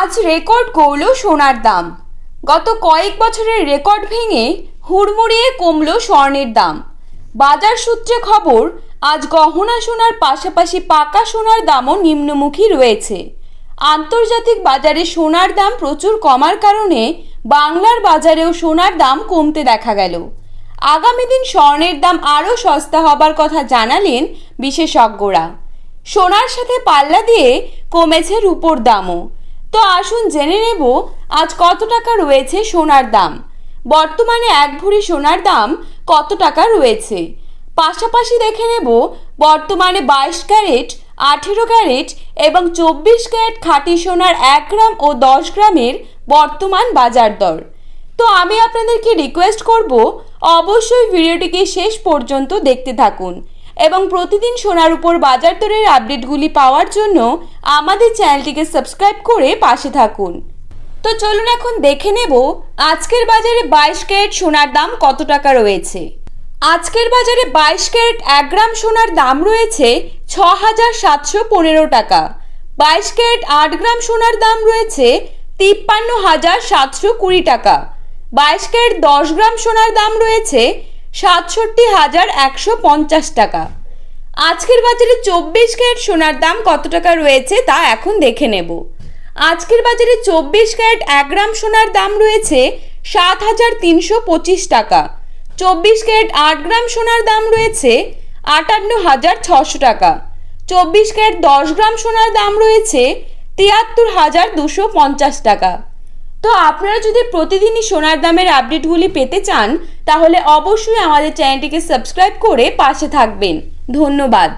আজ রেকর্ড করল সোনার দাম। গত কয়েক বছরের রেকর্ড ভেঙে হুড়মুড়িয়ে কমল স্বর্ণের দাম। বাজার সূত্রে খবর, আজ গহনা সোনার পাশাপাশি পাকা সোনার দামও নিম্নমুখী রয়েছে। আন্তর্জাতিক বাজারে সোনার দাম প্রচুর কমার কারণে বাংলার বাজারেও সোনার দাম কমতে দেখা গেল। আগামী দিন স্বর্ণের দাম আরও সস্তা হবার কথা জানালেন বিশেষজ্ঞরা। সোনার সাথে পাল্লা দিয়ে কমেছে রূপোর দামও। তো আসুন জেনে নেব আজ কত টাকা রয়েছে সোনার দাম। বর্তমানে এক ভরি সোনার দাম কত টাকা রয়েছে? পাশাপাশি দেখে নেব বর্তমানে বাইশ ক্যারেট, আঠেরো ক্যারেট এবং চব্বিশ ক্যারেট খাঁটি সোনার এক গ্রাম ও দশ গ্রামের বর্তমান বাজার দর। তো আমি আপনাদেরকে রিকোয়েস্ট করব, অবশ্যই ভিডিওটিকে শেষ পর্যন্ত দেখতে থাকুন। এবং প্রতিদিন সোনার উপর বাজার দরের আপডেটগুলি পাওয়ার জন্য আমাদের চ্যানেলটিকে সাবস্ক্রাইব করে পাশে থাকুন। তো চলুন এখন দেখে নেব আজকের বাজারে বাইশ ক্যারেট সোনার দাম কত টাকা রয়েছে। আজকের বাজারে বাইশ ক্যারেট এক গ্রাম সোনার দাম রয়েছে ছ হাজার সাতশো পনেরো টাকা। বাইশ ক্যারেট আট গ্রাম সোনার দাম রয়েছে তিপ্পান্ন হাজার সাতশো কুড়ি টাকা। বাইশ ক্যারেট দশ গ্রাম সোনার দাম রয়েছে সাতষট্টি হাজার একশো পঞ্চাশ টাকা। আজকের বাজারে চব্বিশ ক্যারেট সোনার দাম কত টাকা রয়েছে তা এখন দেখে নেব। আজকের বাজারে চব্বিশ ক্যারেট এক গ্রাম সোনার দাম রয়েছে সাত হাজার তিনশো পঁচিশ টাকা। চব্বিশ ক্যারেট আট গ্রাম সোনার দাম রয়েছে আটান্ন হাজার ছশো টাকা। চব্বিশ ক্যারেট দশ গ্রাম সোনার দাম রয়েছে তিয়াত্তর হাজার দুশো পঞ্চাশ টাকা। তো আপনারা যদি প্রতিদিনই সোনার দামের আপডেটগুলি পেতে চান, তাহলে অবশ্যই আমাদের চ্যানেলটিকে সাবস্ক্রাইব করে পাশে থাকবেন। ধন্যবাদ।